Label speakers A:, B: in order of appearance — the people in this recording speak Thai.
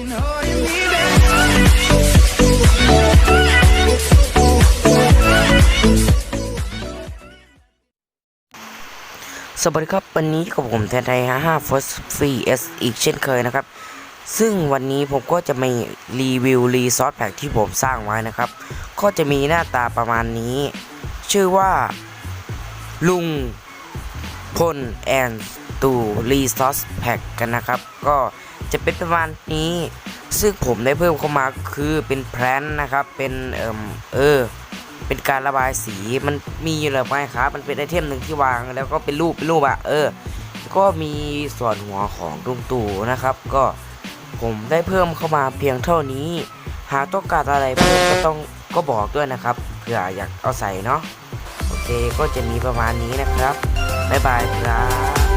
A: สวัสดีครับ วันนี้กับผมแทนไทยฮะ5 First Free S อีกเช่นเคยนะครับ ซึ่งวันนี้ผมก็จะมารีวิวรีซอสแพ็กที่ผมสร้างไว้นะครับ ก็จะมีหน้าตาประมาณนี้ ชื่อว่า ลุงพลแอนตูรีซอสแพ็กกันนะครับ ก็ จะเป็นประมาณนี้ ซึ่งผมได้เพิ่มเข้ามาคือเป็นแพลนนะครับ เป็นเอ่มเออ เป็นการระบายสีมันมีอยู่แล้วไหมครับ มันเป็นไอเทมหนึ่งที่วางแล้วก็เป็นรูปเป็นรูปอะเออ ก็มีส่วนหัวของลุงตู่นะครับ ก็ผมได้เพิ่มเข้ามาเพียงเท่านี้ หากต้องการอะไรเพิ่มก็ต้องก็บอกด้วยนะครับเผื่ออยากเอาใส่เนาะโอเคก็จะมีประมาณนี้นะครับบ๊ายบายครับ